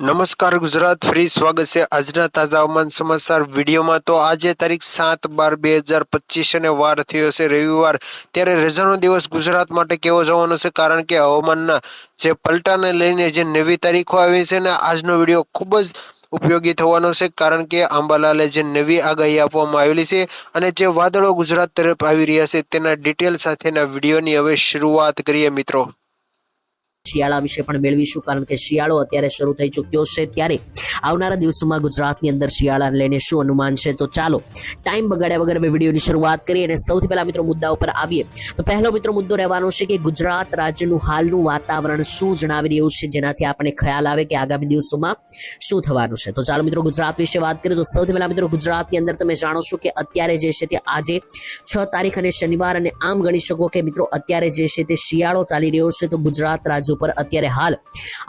નમસ્કાર ગુજરાત, ફ્રી સ્વાગત છે આજના તાજા હવામાન સમાચાર વિડીયોમાં. તો આજે તારીખ સાત બાર બે હજાર પચીસ અને વાર થયો છે રવિવાર. ત્યારે રજાનો દિવસ ગુજરાત માટે કેવો જવાનો છે? કારણ કે હવામાનના જે પલટાને લઈને જે નવી તારીખો આવી છે ને, આજનો વીડિયો ખૂબ જ ઉપયોગી થવાનો છે. કારણ કે આંબાલાલે જે નવી આગાહી આપવામાં આવેલી છે અને જે વાદળો ગુજરાત તરફ આવી રહ્યા છે, તેના ડિટેલ સાથેના વિડીયોની હવે શરૂઆત કરીએ મિત્રો. શિયાળા વિશે પણ મેળવીશું, કારણ કે શિયાળો અત્યારે શરૂ થઈ ચૂક્યો છે. ત્યારે આવનારા દિવસોમાં ગુજરાતની અંદર શિયાળાને લઈને શું અનુમાન છે? તો ચાલો, ટાઈમ બગાડ્યા વગર અમે વિડીયોની શરૂઆત કરીએ અને સૌથી પહેલા મિત્રો મુદ્દા ઉપર આવીએ. તો પહેલો મિત્રો મુદ્દો રહેવાનો છે કે ગુજરાત રાજ્યનું હાલનું વાતાવરણ શું જણાવી રહ્યું છે? જેનાથી આપણને ખ્યાલ આવે કે આગામી દિવસોમાં શું થવાનું છે? તો ચાલો મિત્રો ગુજરાત વિશે વાત કરીએ. તો સૌથી પહેલા મિત્રો ગુજરાતની અંદર તમે જાણો છો કે અત્યારે જે છે તે આજે છ તારીખ અને શનિવાર અને આમ ગણી શકો કે મિત્રો અત્યારે જે છે તે શિયાળો ચાલી રહ્યો છે. તો ગુજરાત રાજ્ય ઉપર અત્યારે હાલ.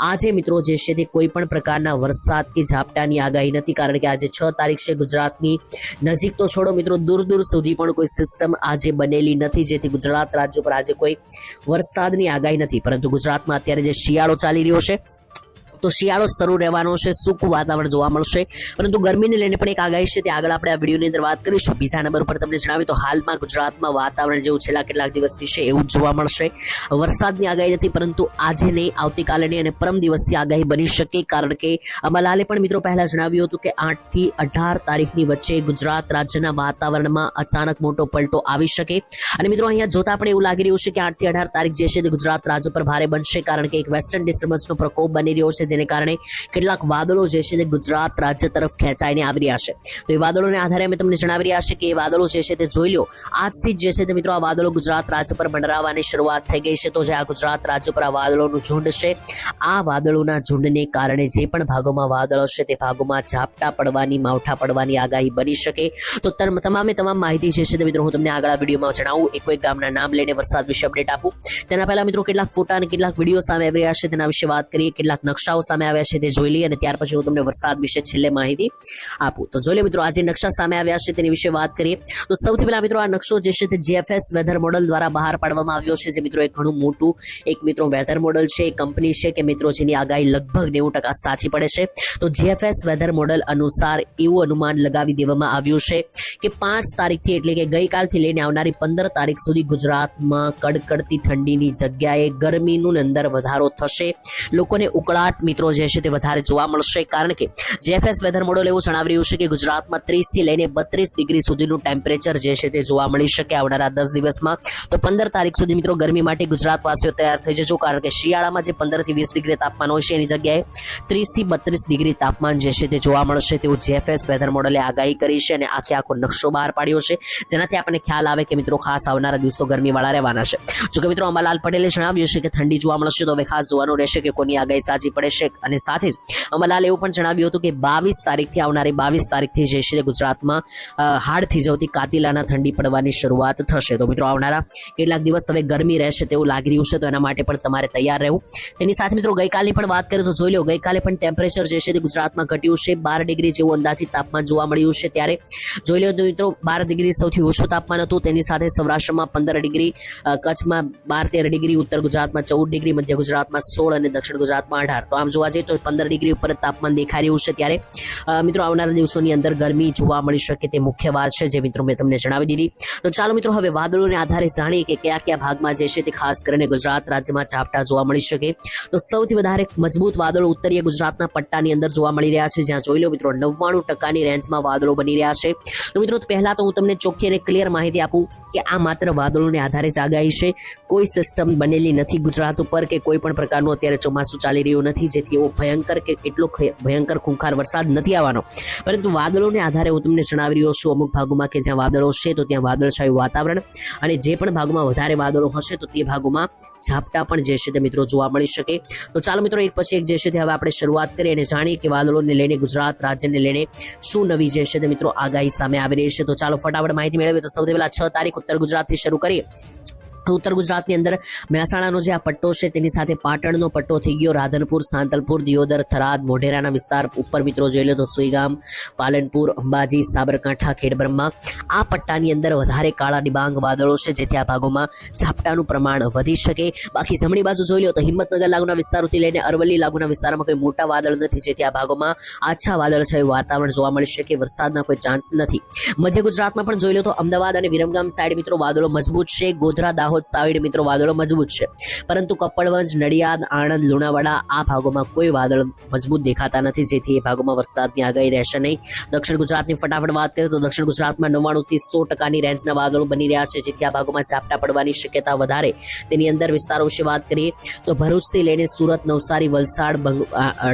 આજે મિત્રો જે છે તે કોઈ પણ પ્રકારના વરસાદ કે ઝાપટાની આગાહી નથી, કારણ કે આજે છ તારીખ છે ગુજરાતની. નજીક તો છોડો મિત્રો, દૂર દૂર સુધી પણ કોઈ સિસ્ટમ આજે બનેલી નથી, જેથી ગુજરાત રાજ્ય પર આજે કોઈ વરસાદની આગાહી નથી. પરંતુ ગુજરાતમાં અત્યારે જે શિયાળો ચાલી રહ્યો છે તો શિયાળો શરૂ રહેવાનો છે, સૂકું વાતાવરણ જોવા મળશે. પરંતુ ગરમીને લઈને પણ એક આગાહી છે, તે આગળ આપણે આ વિડીયોની અંદર વાત કરીશું. બીજા નંબર પર તમને જણાવ્યું તો હાલમાં ગુજરાતમાં વાતાવરણ જેવું છેલ્લા કેટલાક દિવસથી છે, એવું જોવા મળશે. વરસાદની આગાહી નથી, પરંતુ આજે નહીં, આવતીકાલે નહીં અને પરમ દિવસથી આગાહી બની શકે, કારણ કે અમલાલે પણ મિત્રો પહેલા જણાવ્યું હતું કે આઠથી અઢાર તારીખની વચ્ચે ગુજરાત રાજ્યના વાતાવરણમાં અચાનક મોટો પલટો આવી શકે. અને મિત્રો અહીંયા જોતા પણ એવું લાગી રહ્યું છે કે આઠથી અઢાર તારીખ જે છે તે ગુજરાત રાજ્ય પર ભારે બનશે, કારણ કે એક વેસ્ટર્ન ડિસ્ટર્બન્સનો પ્રકોપ બની રહ્યો છે. જેને કારણે કેટલાક વાદળો જે છે તે ગુજરાત રાજ્ય તરફ ખેંચાઈને આવી રહ્યા છે. તો એ વાદળોને આધારે અમે તમને જણાવી રહ્યા છે કે એ વાદળો જે છે તે જોઈ લો આજથી જ જે છે તે મિત્રો આ વાદળો ગુજરાત રાજ્ય પર મંડરાવાની શરૂઆત થઈ ગઈ છે. તો જે આ ગુજરાત રાજ્ય પર આ વાદળોનું ઝુંડ છે, આ વાદળોના ઝુંડને કારણે જે પણ ભાગોમાં વાદળો છે તે ભાગોમાં ઝાપટા પડવાની, માવઠા પડવાની આગાહી બની શકે. તો તમ- તમામે તમામ માહિતી જે છે તે મિત્રો હું તમને આગળ વિડીયોમાં જણાવું. એક એક ગામના નામ લઈને વરસાદ વિશે અપડેટ આપું. તેના પહેલા મિત્રો કેટલાક ફોટા અને કેટલાક વીડિયો સામે આવી રહ્યા છે. તેના વિશે વાત કરીએ. કેટલાક નકશાઓ સામે આવ્યા છે તે જોઈ લઈએ અને ત્યાર પછી હું તમને વરસાદ વિશે છેલ્લે માહિતી આપું. તો જોઈ લે મિત્રો, આજે નકશા સામે આવ્યા છે તેની વિશે વાત કરીએ. તો સૌથી પહેલા મિત્રો, આ નકશો જે છે તે જીએફએસ વેધર મોડલ દ્વારા બહાર પાડવામાં આવ્યો છે, જે મિત્રો એક ઘણું મોટું એક મિત્રો વેધર મોડલ છે, એક કંપની છે કે મિત્રો જેની આગાહી લગભગ નેવું ટકા સાચી પડે છે. તો જીએફએસ વેધર મોડલ અનુસાર એવું અનુમાન લગાવી દેવામાં આવ્યું છે કે પાંચ તારીખથી એટલે કે ગઈકાલથી લઈને આવનારી પંદર તારીખ સુધી ગુજરાતમાં કડકડતી ઠંડીની જગ્યાએ ગરમીનું અંદર વધારો થશે. લોકોને ઉકળાટ મિત્રો જે છે તે વધારે જોવા મળશે કારણ કે જેએફએસ વેધર મોડલ એવું જણાવી રહ્યું છે કે ગુજરાતમાં ત્રીસથી લઈને બત્રીસ ડિગ્રી સુધીનું ટેમ્પરેચર જે છે તે જોવા મળી શકે આવનારા દસ દિવસમાં. તો પંદર તારીખ સુધી મિત્રો ગરમી માટે ગુજરાતવાસીઓ તૈયાર થઈ જજો કારણ કે શિયાળામાં જે પંદરથી વીસ ડિગ્રી તાપમાન હોય છે એની જગ્યાએ ત્રીસથી બત્રીસ ડિગ્રી તાપમાન જે છે તે જોવા મળશે તેવું જેએફએસ વેધર મોડલે આગાહી કરી છે અને આખે આખો નકશો બહાર પાડ્યો છે. જેનાથી આપણને ખ્યાલ આવે કે મિત્રો ખાસ આવનારા દિવસો ગરમીવાળા રહેવાના છે. જોકે મિત્રો અંબાલાલ પટેલે જણાવ્યું છે કે ઠંડી જોવા મળશે તો હવે ખાસ જોવાનું રહેશે કે કોની આગાહી સાચી પડે છે અને સાથે જ અંબાલાલ એવું પણ જણાવ્યું હતું કે બાવીસ તારીખથી આવનારી બાવીસ તારીખથી જે છે ગુજરાતમાં હાડથી હાડ થીજવતી કાતિલાના ઠંડી પડવાની શરૂઆત થશે. તો મિત્રો આવનારા કેટલાક દિવસ હવે ગરમી રહેશે તેવું લાગી રહ્યું છે, તો એના માટે પણ તમારે તૈયાર રહેવું. તેની સાથે મિત્રો ગઈકાલની પણ વાત કરીએ તો જોઈ લો ગઈકાલે પણ ટેમ્પરેચર જે છે તે ગુજરાતમાં ઘટ્યું છે. બાર ડિગ્રી જેવું અંદાજિત તાપમાન જોવા મળ્યું છે ત્યારે. જોઈ લો તો મિત્રો, બાર ડિગ્રી સૌથી ઓછું તાપમાન હતું. તેની સાથે સૌરાષ્ટ્રમાં પંદર ડિગ્રી કચ્છમાં બાર તેર ડિગ્રી, ઉત્તર ગુજરાતમાં ચૌદ ડિગ્રી, મધ્ય ગુજરાતમાં સોળ અને દક્ષિણ ગુજરાતમાં અઢાર. તો આમ જોવા જઈએ તો પંદર ડિગ્રી ઉપર તાપમાન દેખાઈ રહ્યું છે ત્યારે. મિત્રો, આવનારા દિવસોની અંદર ગરમી જોવા મળી શકે તે મુખ્ય વાત છે જે મિત્રો મેં તમને જણાવી દીધી. તો ચાલો મિત્રો, હવે વાદળોને આધારે જાણીએ કે કયા કયા ભાગમાં જે છે તે ખાસ કરીને ગુજરાત રાજ્યમાં ઝાપટા જોવા મળી શકે. તો સૌથી વધારે મજબૂત વાદળો ઉત્તરીય ગુજરાતના પટ્ટાની અંદર જોવા મળી રહ્યા છે. જ્યાં જોઈ લો મિત્રો, નવ્વાણું ટકાની રેન્જમાં વાદળો બની રહ્યા છે. તો મિત્રો, પહેલા તો હું તમને ચોખ્ખી અને ક્લિયર માહિતી આપું કે આ માત્ર વાદળોને આધારે જ આગાહી છે. કોઈ સિસ્ટમ બનેલી નથી ગુજરાત ઉપર કે કોઈ પણ પ્રકારનું અત્યારે ચોમાસું ચાલી રહ્યું નથી. જેથી એવો ભયંકર કે એટલો ભયંકર ખૂંખાર વરસાદ નથી આવવાનો. પરંતુ વાદળોને આધારે હું તમને જણાવી રહ્યો છું, અમુક ભાગોમાં કે જ્યાં વાદળો છે તો ત્યાં વાદળછાયું વાતાવરણ અને જે પણ ભાગોમાં વધારે વાદળો હશે તો તે ભાગોમાં ઝાપટા પણ જે છે તે મિત્રો જોવા મળી શકે. તો ચાલો મિત્રો, એક પછી એક જે છે તે હવે આપણે શરૂઆત કરીએ અને જાણીએ કે વાદળોને લઈને ગુજરાત રાજ્યને લઈને શું નવી જે છે તે મિત્રો આગાહી સામે આવી રહી છે. તો ચાલો ફટાફટ માહિતી મેળવીએ. તો સૌથી પહેલા છ તારીખ ઉત્તર ગુજરાતથી શરૂ કરીએ. ઉત્તર ગુજરાતની અંદર મહેસાણાનો જે આ પટ્ટો છે તેની સાથે પાટણનો પટ્ટો થઈ ગયો. રાધનપુર, સાંતલપુર, દિયોદર, થરાદ, મોઢેરાના વિસ્તાર ઉપર મિત્રો જોઈ લો તો સુઈગામ, પાલનપુર, અંબાજી, સાબરકાંઠા, ખેડબ્રહ્મા આ પટ્ટાની અંદર વધારે કાળા ડિબાંગ વાદળો છે જેથી આ ભાગોમાં ઝાપટાનું પ્રમાણ વધી શકે. બાકી જમણી બાજુ જોઈ લો તો હિંમતનગર લાગુના વિસ્તારોથી લઈને અરવલ્લી લાગુના વિસ્તારમાં કોઈ મોટા વાદળ નથી જેથી આ ભાગોમાં આછા વાદળ છે. વાતાવરણ જોવા મળી શકે. વરસાદના કોઈ ચાન્સ નથી. મધ્ય ગુજરાતમાં પણ જોઈ લો તો અમદાવાદ અને વિરમગામ સાઈડ મિત્રો વાદળો મજબૂત છે. ગોધરા, દાહોદ સાઈડ મિત્રો, વાદળો મજબૂત છે. પરંતુ કપડવંજ નડિયાદ, આણંદ, લુણાવાડા આ ભાગોમાં કોઈ વાદળ મજબૂત દેખાતા નથી. જેથી એ ભાગોમાં વરસાદની આગાહી રહેશે નહીં. દક્ષિણ ગુજરાતની ફટાફટ વાત કરીએ તો દક્ષિણ ગુજરાતમાં નવ્વાણું થી સો ટકાની રેન્જના વાદળો બની રહ્યા છે. જેથી આ ભાગોમાં ઝાપટા પડવાની શક્યતા વધારે. તેની અંદર વિસ્તારો વિશે વાત કરીએ તો ભરૂચથી લઈને સુરત, નવસારી, વલસાડ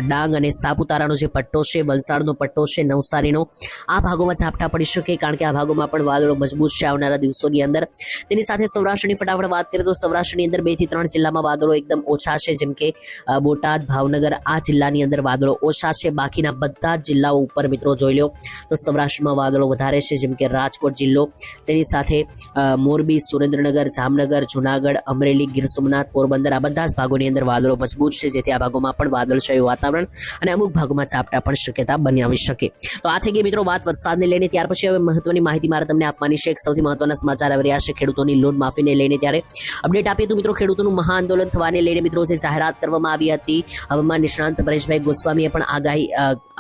ડાંગ અને સાપુતારાનો જે પટ્ટો છે, વલસાડનો પટ્ટો છે, નવસારીનો, આ ભાગોમાં ઝાપટા પડી શકે કારણ કે આ ભાગોમાં પણ વાદળો મજબૂત છે આવનારા દિવસોની અંદર. તેની સાથે સૌરાષ્ટ્રની ફટાફટ વાત કરીએ તો સૌરાષ્ટ્રની અંદર બેથી ત્રણ જિલ્લામાં વાદળો એકદમ ઓછા છે. જેમ કે બોટાદ, ભાવનગર આ જિલ્લાની અંદર વાદળો ઓછા છે. બાકીના બધા જ જિલ્લાઓ ઉપર મિત્રો જોઈ લો તો સૌરાષ્ટ્રમાં વાદળો વધારે છે. જેમ કે, રાજકોટ જિલ્લો, તેની સાથે મોરબી, સુરેન્દ્રનગર, જામનગર, જુનાગઢ, અમરેલી, ગીર સોમનાથ, પોરબંદર આ બધા જ ભાગોની અંદર વાદળો મજબૂત છે. જેથી આ ભાગોમાં પણ વાદળછાયું વાતાવરણ અને અમુક ભાગોમાં ઝાપટા પણ શક્યતા બનાવી શકે. તો આ થઈ ગઈ મિત્રો વાત વરસાદને લઈને. ત્યાર પછી હવે મહત્વની માહિતી મારે તમને આપવાની છે. એક સૌથી મહત્વના સમાચાર આવી રહ્યા છે. ખેડૂતોની લોન માફીને લઈને ત્યારે અપડેટ આપીએ તો મિત્રો ખેડૂતોનું મહાઆંદોલન થવાને લઈને મિત્રો જે જાહેરાત કરવામાં આવી હતી, હવામાન નિષ્ણાંત પરેશભાઈ ગોસ્વામીએ પણ આગાહી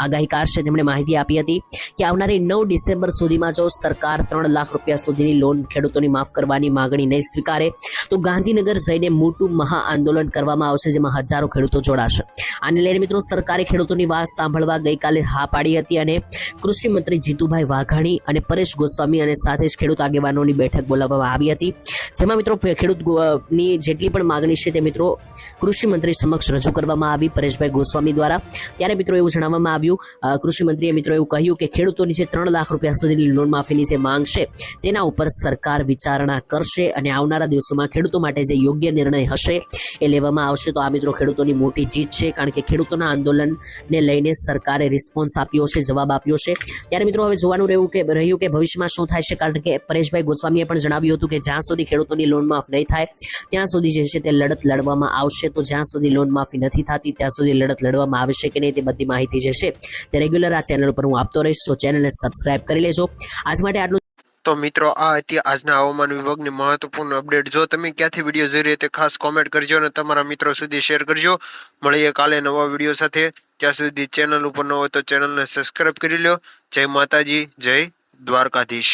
આગાહીકાર છે તેમણે માહિતી આપી હતી કે આવનારી નવ ડિસેમ્બર સુધીમાં જો સરકાર ત્રણ લાખ રૂપિયા સુધીની લોન ખેડૂતોની માફ કરવાની માગણી નહીં સ્વીકારે, તો ગાંધીનગર જઈને મોટું મહા આંદોલન કરવામાં આવશે જેમાં હજારો ખેડૂતો જોડાશે. આને લઈને મિત્રો સરકારે ખેડૂતોની વાત સાંભળવા ગઈકાલે હા પાડી હતી અને કૃષિ મંત્રી જીતુભાઈ વાઘાણી અને પરેશ ગોસ્વામી અને સાથે જ ખેડૂત આગેવાનોની બેઠક બોલાવવામાં આવી હતી, જેમાં મિત્રો ખેડૂત ગો- ની જેટલી પણ માગણી છે તે મિત્રો કૃષિ મંત્રી સમક્ષ રજૂ કરવામાં આવી પરેશભાઈ ગોસ્વામી દ્વારા. ત્યારે મિત્રો એવું જણાવવામાં આવ્યું અ, કૃષિ મંત્રીએ મિત્રો એવું કહ્યું કે ખેડૂતોની જે ત્રણ લાખ રૂપિયા સુધીની લોન માફીની જે માંગ છે તેના ઉપર સરકાર વિચારણા કરશે અને આવનારા દિવસોમાં ખેડૂતો માટે જે યોગ્ય નિર્ણય હશે એ લેવામાં આવશે. તો આ મિત્રો ખેડૂતોની મોટી જીત છે કારણ કે ખેડૂતોના આંદોલનને લઈને સરકારે રિસ્પોન્સ આપ્યો છે જવાબ આપ્યો છે. ત્યારે મિત્રો હવે જોવાનું રહ્યું કે રહ્યું કે ભવિષ્યમાં શું થાય છે કારણ કે પરેશભાઈ ગોસ્વામીએ પણ જણાવ્યું હતું કે જ્યાં સુધી ખેડૂતોની લોન માફ નહીં થાય. ત્યાં સુધી જે છે તે લડત લડવામાં આવશે. તો જ્યાં સુધી લોન માફી નથી થતી, ત્યાં સુધી લડત લડવામાં આવશે કે નહીં તે બધી માહિતી જે છે તે રેગ્યુલર આ ચેનલ પર હું આપતો રહીશ. તો ચેનલને સબસ્ક્રાઇબ કરી લેજો. આજ માટે આટલું તો મિત્રો, આ હતી આજના હવામાન વિભાગની મહત્વપૂર્ણ અપડેટ જો તમે ક્યાંથી વીડિયો જોઈ રહ્યા તે ખાસ કોમેન્ટ કરજો અને તમારા મિત્રો સુધી શેર કરજો. મળીએ કાલે નવા વીડિયો સાથે. ત્યાં સુધી ચેનલ ઉપર ન હોય તો ચેનલને સબસ્ક્રાઇબ કરી લો જય માતાજી, જય દ્વારકાધીશ.